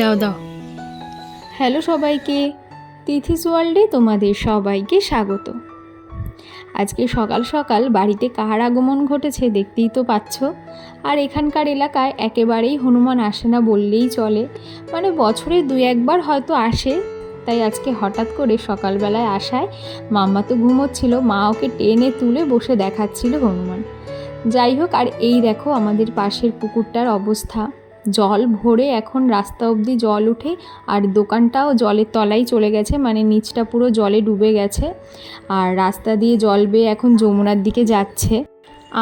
দাও দাও। হ্যালো সবাইকে, তিথিস ওয়ার্ল্ডে তোমাদের সবাইকে স্বাগত। আজকে সকাল সকাল বাড়িতে কাহার আগমন ঘটেছে দেখতেই তো পাচ্ছ। আর এখানকার এলাকায় একেবারেই হনুমান আসে না বললেই চলে। মানে বছরে দুই একবার হয়তো আসে। তাই আজকে হঠাৎ করে সকালবেলায় আসায় মাম্মা তো ঘুমোচ্ছিল, মা ওকে টেনে তুলে বসে দেখাচ্ছিল হনুমান। যাই হোক, আর এই দেখো আমাদের পাশের পুকুরটার অবস্থা। জল ভরে এখন রাস্তা অবধি জল উঠে আর দোকানটাও জলের তলায় চলে গেছে মানে নিচটা পুরো জলে ডুবে গেছে আর রাস্তা দিয়ে জল বেয়ে এখন যমুনার দিকে যাচ্ছে।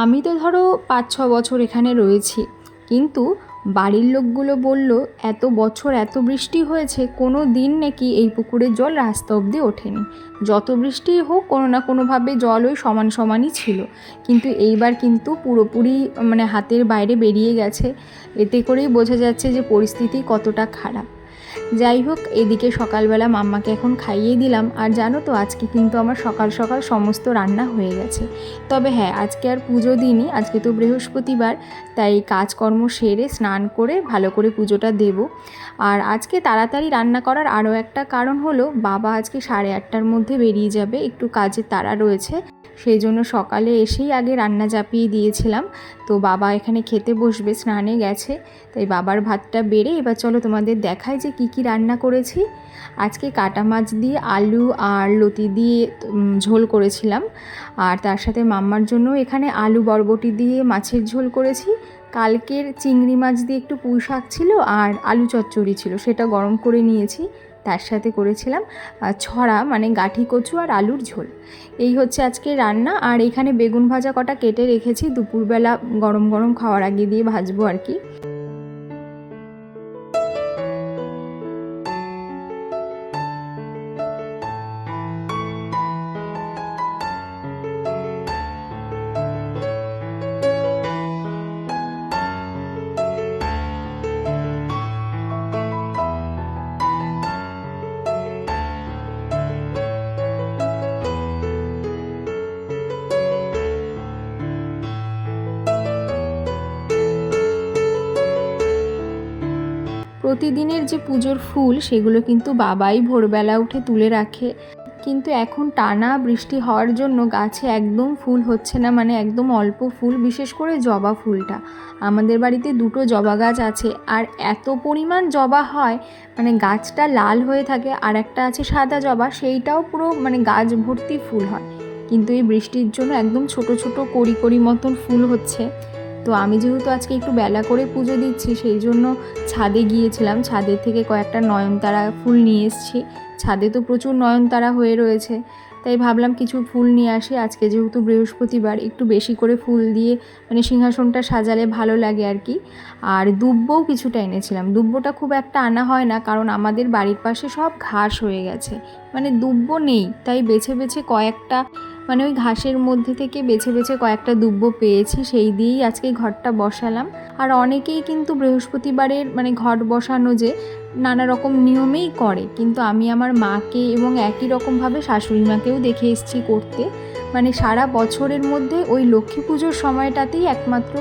আমি তো ধরো পাঁচ ছ বছর এখানে রয়েছি, কিন্তু বাড়ির লোকগুলো বলল, এত বছর এত বৃষ্টি হয়েছে, কোনো দিন নাকি এই পুকুরের জল রাস্তা অবধি ওঠেনি। যত বৃষ্টি হোক, কোনো না কোনোভাবে জল ওই সমান সমানই ছিল। কিন্তু এইবার কিন্তু পুরোপুরি মানে হাতের বাইরে বেরিয়ে গেছে। এতে করেই বোঝা যাচ্ছে যে পরিস্থিতি কতটা খারাপ। যাই হোক, এদিকে সকালবেলা মাম্মাকে এখন খাইয়ে দিলাম। আর জানো তো, আজকে কিন্তু আমার সকাল সকাল সমস্ত রান্না হয়ে গেছে। তবে হ্যাঁ আজকে আর পুজো দিইনি, আজকে তো বৃহস্পতিবার, তাই কাজকর্ম সেরে স্নান করে ভালো করে পুজোটা দেব। আর আজকে তাড়াতাড়ি রান্না করার আরও একটা কারণ হলো, বাবা আজকে সাড়ে আটটার মধ্যে বেরিয়ে যাবে, একটু কাজের তাড়া রয়েছে। সেই জন্য সকালে এসেই আগে রান্না চাপিয়ে দিয়েছিলাম। তো বাবা এখানে খেতে বসবে, স্নানে গেছে। তাই বাবার ভাতটা বেড়ে এবার চলো তোমাদের দেখায় যে কি কি রান্না করেছি? আজকে কাটা মাছ দিয়ে আলু আর লতি দিয়ে ঝোল করেছিলাম। আর তার সাথে মাম্মার জন্য এখানে আলু বরবটি দিয়ে মাছের ঝোল করেছি। কালকের চিংড়ি মাছ দিয়ে একটু পুঁই শাক ছিল আর আলু চচ্চড়ি ছিল, সেটা গরম করে নিয়েছি। তার সাথে করেছিলাম ছড়া মানে গাঠি কচু আর আলুর ঝোল। এই হচ্ছে আজকে রান্না। আর এখানে বেগুন ভাজা কটা কেটে রেখেছি। দুপুরবেলা গরম গরম খাওয়ার আগে দিয়ে ভাজবো আর কি। প্রতিদিনের যে পুজোর ফুল, সেগুলো কিন্তু বাবাই ভোরবেলা উঠে তুলে রাখে। কিন্তু এখন টানা বৃষ্টি হওয়ার জন্য গাছে একদম ফুল হচ্ছে না মানে একদম অল্প ফুল, বিশেষ করে জবা ফুলটা। আমাদের বাড়িতে দুটো জবা গাছ আছে, আর এত পরিমাণ জবা হয় মানে গাছটা লাল হয়ে থাকে, আর একটা আছে সাদা জবা, সেইটাও পুরো মানে গাছ ভর্তি ফুল হয়। কিন্তু এই বৃষ্টির জন্য একদম ছোট ছোট কড়ি কড়ি মতন ফুল হচ্ছে। তো আমি যেহেতু আজকে একটু বেলা করে পুজো দিচ্ছি, সেই জন্য ছাদে গিয়েছিলাম। ছাদের থেকে কয়েকটা নয়নতারা ফুল নিয়ে এসেছি। ছাদে তো প্রচুর নয়নতারা হয়ে রয়েছে। তাই ভাবলাম কিছু ফুল নিয়ে আসি। আজকে যেহেতু বৃহস্পতিবার, একটু বেশি করে ফুল দিয়ে মানে সিংহাসনটা সাজালে ভালো লাগে আর কি। আর দুব্বও কিছুটা এনেছিলাম। দুব্বটা খুব একটা আনা হয় না, কারণ আমাদের বাড়ির পাশে সব ঘাস হয়ে গেছে। মানে দুব্ব নেই, তাই বেছে বেছে কয়েকটা মানে ওই ঘাসের মধ্যে থেকে বেছে বেছে কয়েকটা দুব্ব পেয়েছি, সেই দিয়েই আজকে ঘরটা বসালাম। আর অনেকেই কিন্তু বৃহস্পতিবারের মানে ঘট বসানো যে নানা রকম নিয়মেই করে, কিন্তু আমি আমার মাকে এবং একই রকমভাবে শাশুড়ি মাকেও দেখে এসেছি করতে। মানে সারা বছরের মধ্যে ওই লক্ষ্মী পুজোর সময়টাতেই একমাত্র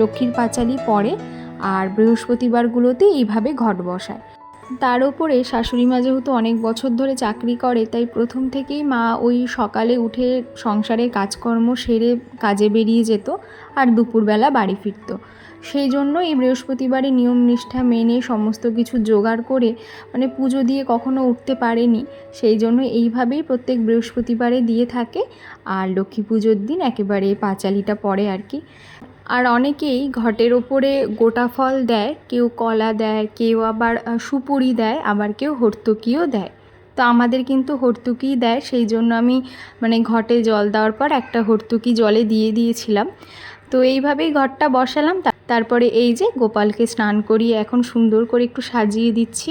লক্ষ্মীর পাঁচালি পড়ে, আর বৃহস্পতিবারগুলোতে এইভাবে ঘট বসায়। তার উপরে শাশুড়ি মা যেহেতু অনেক বছর ধরে চাকরি করে, তাই প্রথম থেকেই মা ওই সকালে উঠে সংসারের কাজকর্ম সেরে কাজে বেরিয়ে যেত আর দুপুরবেলা বাড়ি ফিরতো। সেই জন্য এই বৃহস্পতিবারে নিয়ম নিষ্ঠা মেনে সমস্ত কিছু জোগাড় করে মানে পুজো দিয়ে কখনো উঠতে পারেনি। সেই জন্য এইভাবেই প্রত্যেক বৃহস্পতিবারে দিয়ে থাকে। আর লক্ষ্মী পুজোর দিন একেবারে পাঁচালিটা পড়ে আর কি। আর অনেকেই ঘটের ওপরে গোটা ফল দেয়, কেউ কলা দেয়, কেউ আবার সুপুরি দেয়, আবার কেউ হর্তুকিও দেয়। তো আমাদের কিন্তু হর্তুকিই দেয়, সেই জন্য আমি মানে ঘটে জল দেওয়ার পর একটা হর্তুকি জলে দিয়ে দিয়েছিলাম। তো এইভাবেই ঘরটা বসালাম তারপরে এই যে গোপালকে স্নান করিয়ে এখন সুন্দর করে একটু সাজিয়ে দিচ্ছি।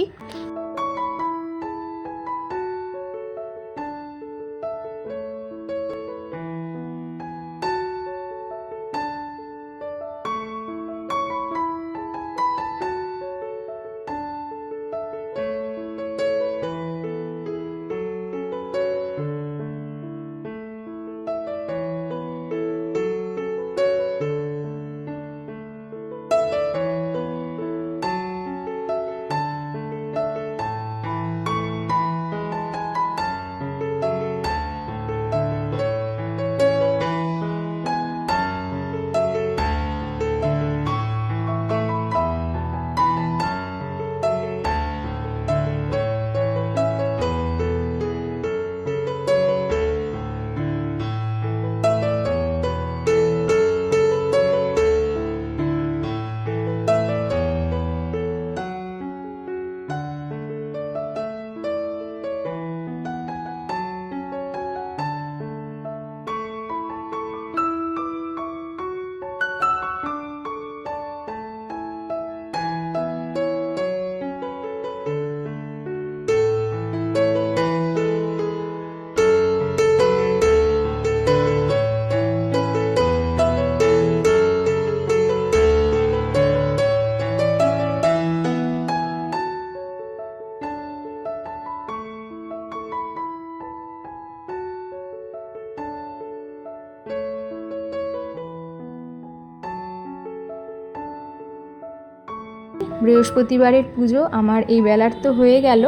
বৃহস্পতিবারের পুজো, আমার এই বেলার তো হয়ে গেল।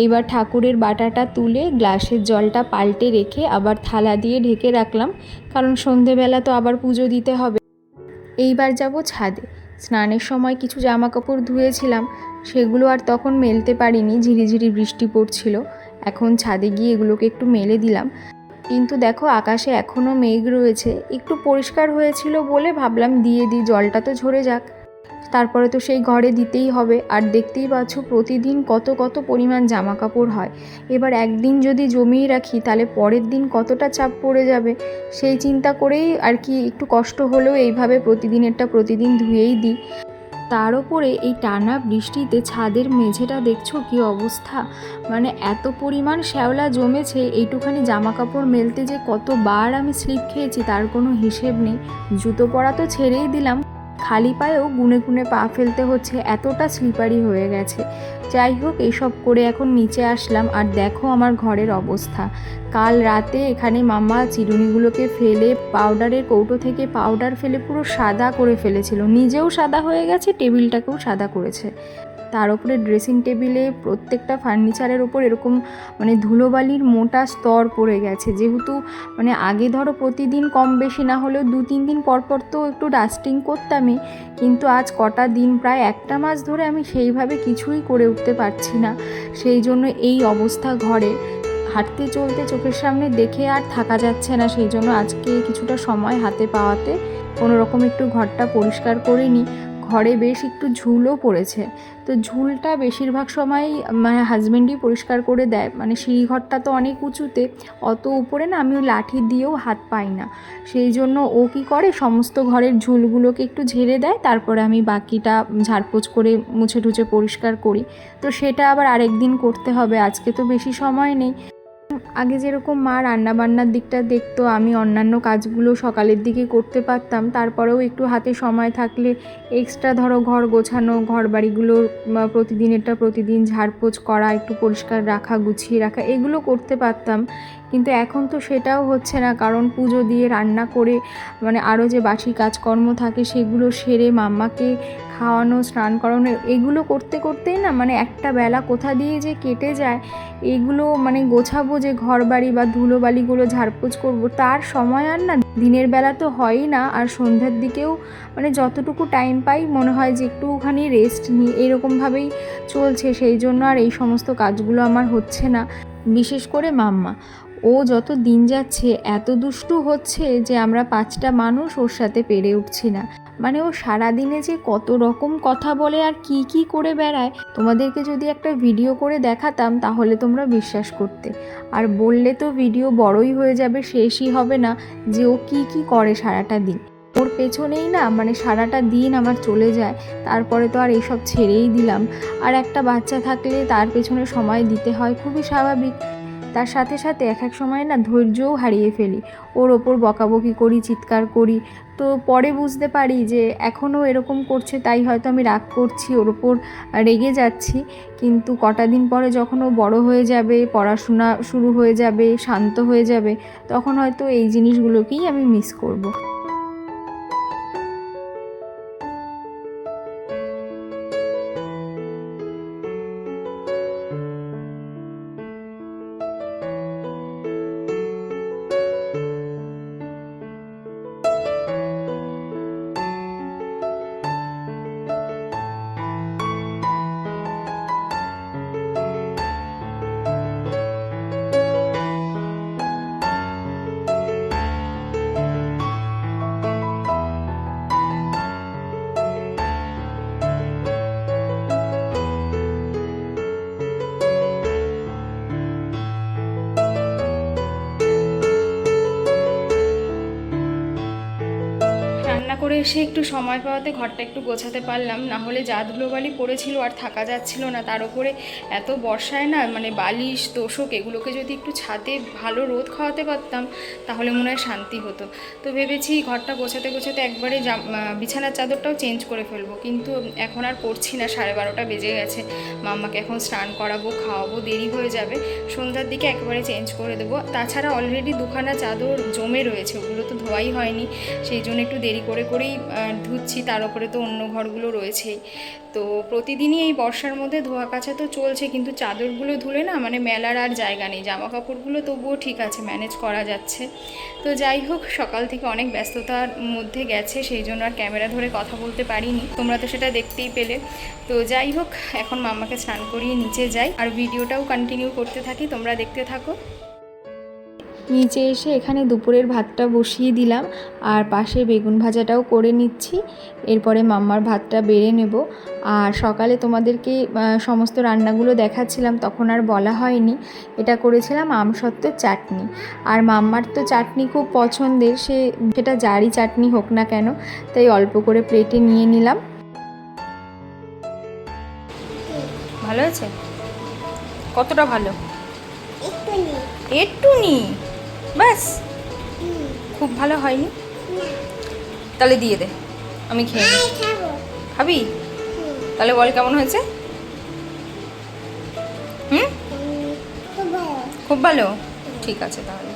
এইবার ঠাকুরের বাটাটা তুলে গ্লাসের জলটা পাল্টে রেখে আবার থালা দিয়ে ঢেকে রাখলাম, কারণ সন্ধেবেলা তো আবার পুজো দিতে হবে। এইবার যাব ছাদে। স্নানের সময় কিছু জামা কাপড় ধুয়েছিলাম, সেগুলো আর তখন মেলতে পারিনি ঝিরিঝিরি বৃষ্টি পড়ছিল। এখন ছাদে গিয়ে এগুলোকে একটু মেলে দিলাম। কিন্তু দেখো, আকাশে এখনও মেঘ রয়েছে। একটু পরিষ্কার হয়েছিল বলে ভাবলাম দিয়ে দিই, জলটা তো ঝরে যাক। তারপরে তো সেই ঘরে দিতেই হবে। আর দেখতেই পাচ্ছ প্রতিদিন কত কত পরিমাণ জামা কাপড় হয়। এবার একদিন যদি জমিয়ে রাখি, তাহলে পরের দিন কতটা চাপ পড়ে যাবে? সেই চিন্তা করেই আর কি একটু কষ্ট হলেও এইভাবে প্রতিদিনেরটা প্রতিদিন ধুয়েই দিই। তার ওপরে এই টানা বৃষ্টিতে ছাদের মেঝেটা দেখছ কি অবস্থা? মানে এত পরিমাণ শ্যাওলা জমেছে, এইটুখানি জামা কাপড় মেলতে যে কতবার আমি স্লিপ খেয়েছি তার কোনো হিসেব নেই। জুতো পরা তো ছেড়েই দিলাম খালি পায়েও গুনে গুনে পা ফেলতে হচ্ছে, এতটা স্লিপারি হয়ে গেছে। যাই হোক এইসব করে এখন নিচে আসলাম আর দেখো আমার ঘরের অবস্থা। কাল রাতে এখানে মামা চিরুনিগুলোকে ফেলে পাউডারের কৌটো থেকে পাউডার ফেলে পুরো সাদা করে ফেলেছিল। নিজেও সাদা হয়ে গেছে টেবিলটাকেও সাদা করেছে। তার উপরে ড্রেসিং টেবিলে প্রত্যেকটা ফার্নিচারের ওপর এরকম মানে ধুলোবালির মোটা স্তর পড়ে গেছে। যেহেতু মানে আগে ধরো প্রতিদিন কম বেশি না হলেও দু, তিন দিন পর পর তো একটু ডাস্টিং করতামই, কিন্তু আজ কটা দিন প্রায় একটা মাস ধরে আমি সেইভাবে কিছুই করে উঠতে পারছি না। সেই জন্য এই অবস্থা ঘরে। হাঁটতে চলতে চোখের সামনে দেখে আর থাকা যাচ্ছে না। সেই জন্য আজকে কিছুটা সময় হাতে পাওয়াতে কোনো রকম একটু ঘরটা পরিষ্কার করে নিই ঘরে বেশ একটু ঝুলও পড়েছে। তো ঝুলটা বেশিরভাগ সময় মানে হাজব্যান্ডই পরিষ্কার করে দেয়। মানে সিঁড়িঘরটা তো অনেক উঁচুতে, অত উপরে না আমি ওই লাঠি দিয়েও হাত পাই না। সেই জন্য ও কি করে, সমস্ত ঘরের ঝুলগুলোকে একটু ঝেড়ে দেয়, তারপরে আমি বাকিটা ঝাড়পোছ করে মুছে টুছে পরিষ্কার করি। তো সেটা আবার আরেক দিন করতে হবে, আজকে তো বেশি সময় নেই। আগে যেরকম মা রান্নাবান্নার দিকটা দেখতো, আমি অন্যান্য কাজগুলো সকালের দিকে করতে পারতাম। তারপরেও একটু হাতে সময় থাকলে এক্সট্রা ধরো ঘর গোছানো ঘর বাড়িগুলো প্রতিদিন এটা প্রতিদিন ঝাড়পোছ করা, একটু পরিষ্কার রাখা, গুছিয়ে রাখা, এগুলো করতে পারতাম। কিন্তু এখন তো সেটাও হচ্ছে না। কারণ পুজো দিয়ে রান্না করে মানে আরও যে বাসি কাজকর্ম থাকে সেগুলো সেরে মাম্মাকে খাওয়ানো, স্নান করানো, এগুলো করতে করতেই না মানে একটা বেলা কোথা দিয়ে যে কেটে যায়, এগুলো মানে গোছাবো যে ঘর বাড়ি বা ধুলোবালিগুলো ঝাড়পোছ করব, তার সময় আর না। দিনের বেলা তো হয়ই না। আর সন্ধ্যার দিকেও মানে যতটুকু টাইম পাই মনে হয় যে একটুখানি রেস্ট নিই। এরকমভাবেই চলছে। সেই জন্য আর এই সমস্ত কাজগুলো আমার হচ্ছে না। বিশেষ করে মাম্মা। ও যত দিন যাচ্ছে এত দুষ্টু হচ্ছে যে আমরা পাঁচটা মানুষ ওর সাথে পেরে উঠছি না। মানে ও সারাদিনে যে কত রকম কথা বলে আর কি কি করে বেড়ায়, তোমাদেরকে যদি একটা ভিডিও করে দেখাতাম তাহলে তোমরা বিশ্বাস করতে। আর বললে তো ভিডিও বড়ই হয়ে যাবে, শেষই হবে না যে ও কি কি করে সারাটা দিন। ওর পেছনেই না মানে সারাটা দিন আমার চলে যায়, তারপরে তো আর এইসব ছেড়েই দিলাম। আর একটা বাচ্চা থাকলে তার পেছনে সময় দিতে হয় খুবই স্বাভাবিক। তার সাথে সাথে এক এক সময় না ধৈর্যও হারিয়ে ফেলি। ওর ওপর বকাবকি করি, চিৎকার করি। তো পরে বুঝতে পারি যে এখনও এরকম করছে, তাই হয়তো আমি রাগ করছি, ওর ওপর রেগে যাচ্ছি। কিন্তু কটা দিন পরে যখন ও বড় হয়ে যাবে, পড়াশোনা শুরু হয়ে যাবে, শান্ত হয়ে যাবে, তখন হয়তো এই জিনিসগুলোকেই আমি মিস করব। এসে একটু সময় পাওয়াতে ঘরটা একটু গোছাতে পারলাম। না হলে যা ধুলোবালি পড়েছিল আর থাকা যাচ্ছিল না, তার উপরে এত বর্ষায় না মানে বালিশ, তোষক, এগুলোকে যদি একটু ছাদে ভালো রোদ খাওয়াতে পারতাম, তাহলে মনে হয় শান্তি হতো। তো ভেবেছি ঘরটা গোছাতে গোছাতে একবারে বিছানার চাদরটাও চেঞ্জ করে ফেলব। কিন্তু এখন আর করছি না, সাড়ে বারোটা বেজে গেছে। মাম্মাকে এখন স্নান করাবো, খাওয়াবো, দেরি হয়ে যাবে। সন্ধ্যার দিকে একবারে চেঞ্জ করে দেবো। তাছাড়া অলরেডি দুখানা চাদর জমে রয়েছে, ওগুলো তো ধোয়াই হয়নি। সেই জন্য একটু দেরি করে করেই ধুচ্ছি, তার উপরে তো অন্য ঘরগুলো রয়েছেই। তো প্রতিদিনই এই বর্ষার মধ্যে ধোয়া কাচা তো চলছে, কিন্তু চাদরগুলো ধুলে না মানে মেলার আর জায়গা নেই। জামা কাপড়গুলো তবুও ঠিক আছে ম্যানেজ করা যাচ্ছে। তো যাই হোক, সকাল থেকে অনেক ব্যস্ততার মধ্যে গেছে, সেই জন্য আর ক্যামেরা ধরে কথা বলতে পারিনি। তোমরা তো সেটা দেখতেই পেলে। তো যাই হোক, এখন মামাকে স্নান করিয়ে নিচে যাই। আর ভিডিওটাও কন্টিনিউ করতে থাকি, তোমরা দেখতে থাকো। নিচে এসে এখানে দুপুরের ভাতটা বসিয়ে দিলাম আর পাশে বেগুন ভাজাটাও করে নিচ্ছি। এরপরে মাম্মার ভাতটা বেড়ে নেব। আর সকালে তোমাদেরকে সমস্ত রান্নাগুলো দেখাচ্ছিলাম তখন আর বলা হয়নি। এটা করেছিলাম আমসত্ত্বের চাটনি। আর মাম্মার তো চাটনি খুব পছন্দের সে সেটা জারি চাটনি হোক না কেন তাই অল্প করে প্লেটে নিয়ে নিলাম। ভালো আছে কতটা ভালো? একটু নি ব্যাস। খুব ভালো হয়নি। তাহলে দিয়ে দে। আমি খেয়ে খাবি? তাহলে বল কেমন হয়েছে? হুম? খুব ভালো? ঠিক আছে তাহলে।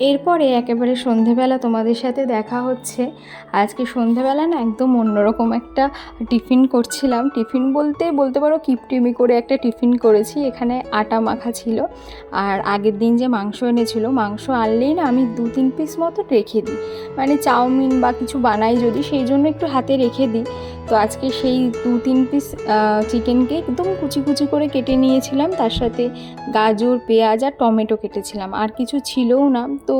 এরপরে একেবারে সন্ধেবেলা তোমাদের সাথে দেখা হচ্ছে। আজকে সন্ধেবেলা না একদম অন্যরকম একটা টিফিন করছিলাম। টিফিন বলতে বলতে পারো কিপটিমি করে একটা টিফিন করেছি। এখানে আটা মাখা ছিল। আর আগের দিন যে মাংস এনেছিল, মাংস আনলেই না আমি দু তিন পিস মতো রেখে দিই। মানে চাউমিন বা কিছু বানাই যদি, সেই জন্য একটু হাতে রেখে দিই। তো আজকে সেই দু তিন পিস চিকেনকে একদম কুচি কুচি করে কেটে নিয়েছিলাম। তার সাথে গাজর, পেঁয়াজ আর টমেটো কেটেছিলাম। আর কিছু ছিলও না। তো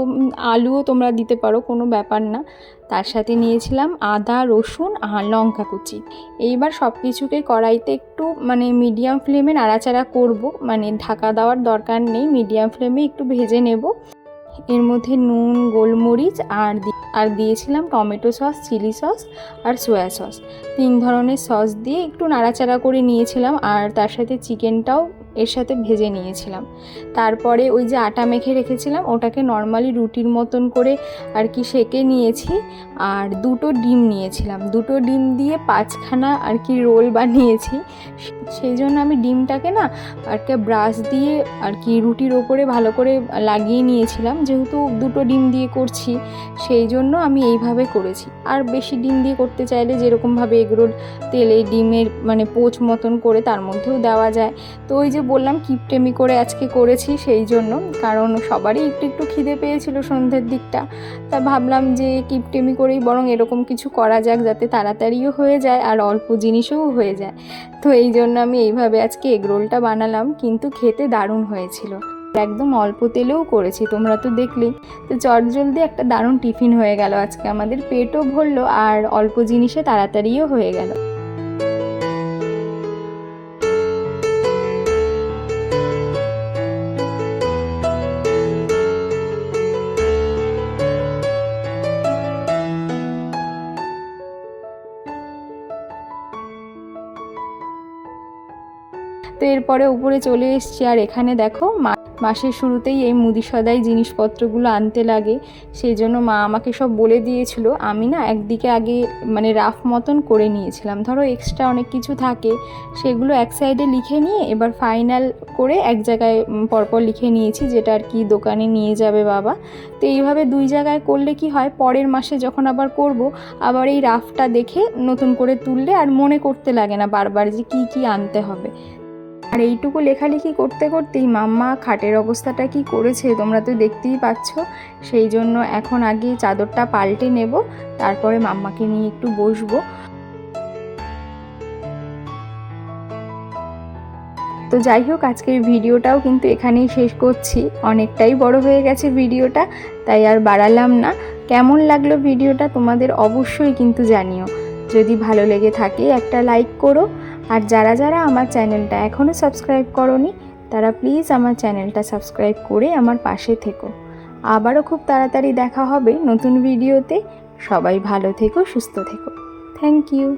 আলুও তোমরা দিতে পারো, কোনো ব্যাপার না। তার সাথে নিয়েছিলাম আদা, রসুন আর লঙ্কা কুচি। এইবার সব কিছুকে কড়াইতে একটু মানে মিডিয়াম ফ্লেমে নাড়াচাড়া করব। মানে ঢাকা দেওয়ার দরকার নেই। মিডিয়াম ফ্লেমে একটু ভেজে নেব। এর মধ্যে নুন, গোলমরিচ আর আর দিয়েছিলাম টমেটো সস, চিলি সস আর সোয়া সস। তিন ধরনের সস দিয়ে একটু নাড়াচাড়া করে নিয়েছিলাম আর তার সাথে চিকেনটাও এর সাথে ভেজে নিয়েছিলাম। তারপরে ওই যে আটা মেখে রেখেছিলাম, ওটাকে নর্মালি রুটির মতন করে আর কি সেকে নিয়েছি আর দুটো ডিম নিয়েছিলাম। দুটো ডিম দিয়ে পাঁচখানা আর কি রোল বানিয়েছি। সেই জন্য আমি ডিমটাকে না আর কি ব্রাশ দিয়ে আর কি রুটির ওপরে ভালো করে লাগিয়ে নিয়েছিলাম। যেহেতু দুটো ডিম দিয়ে করছি, সেই জন্য আমি এইভাবে করেছি। আর বেশি ডিম দিয়ে করতে চাইলে যেরকমভাবে এগরোল তেলে ডিমের মানে পোচ মতন করে তার মধ্যেও দেওয়া যায়। তো ওই যে বললাম, কিপটেমি করে আজকে করেছি সেই জন্য, কারণ সবারই একটু একটু খিদে পেয়েছিল সন্ধ্যের দিকটা। তা ভাবলাম যে কিপটেমি করেই বরং এরকম কিছু করা যাক যাতে তাড়াতাড়িও হয়ে যায় আর অল্প জিনিসও হয়ে যায়। তো এই জন্য আমি এইভাবে আজকে এগরোলটা বানালাম, কিন্তু খেতে দারুণ হয়েছিল। একদম অল্প তেলেও করেছি, তোমরা তো দেখলেই। তো চটজলদি একটা দারুণ টিফিন হয়ে গেল আজকে, আমাদের পেটও ভরলো আর অল্প জিনিসে তাড়াতাড়িও হয়ে গেল। এরপরে উপরে চলে এসছি। আর এখানে দেখো মাসের শুরুতেই এই মুদি সদাই জিনিসপত্রগুলো আনতে লাগে। সেই জন্য মা আমাকে সব বলে দিয়েছিল। আমি না একদিকে আগে মানে রাফ মতন করে নিয়েছিলাম। ধরো এক্সট্রা অনেক কিছু থাকে, সেগুলো এক সাইডে লিখে নিয়ে এবার ফাইনাল করে এক জায়গায় পরপর লিখে নিয়েছি, যেটা আর কি দোকানে নিয়ে যাবে বাবা। তো এইভাবে দুই জায়গায় করলে কি হয়? পরের মাসে যখন আবার করব, আবার এই রাফটা দেখে নতুন করে তুললে আর মনে করতে লাগে না বারবার যে কি কি আনতে হবে। আর এইটুকু লেখালেখি করতে করতেই মাম্মা খাটের অবস্থাটা কি করেছে তোমরা তো দেখতেই পাচ্ছ। সেই জন্য এখন আগে চাদরটা পাল্টে নেব, তারপরে মাম্মাকে নিয়ে একটু বসবো। তো যাই হোক, আজকের ভিডিওটাও কিন্তু এখানেই শেষ করছি। অনেকটাই বড় হয়ে গেছে ভিডিওটা, তাই আর বাড়ালাম না। কেমন লাগল ভিডিওটা তোমাদের অবশ্যই কিন্তু জানিও। যদি ভালো লেগে থাকে একটা লাইক করো আর যারা যারা আমার চ্যানেলটা এখনও সাবস্ক্রাইব করনি, তারা প্লিজ আমার চ্যানেলটা সাবস্ক্রাইব করে আমার পাশে থেকো। আবারও খুব তাড়াতাড়ি দেখা হবে নতুন ভিডিওতে। সবাই ভালো থেকো, সুস্থ থেকো। Thank you.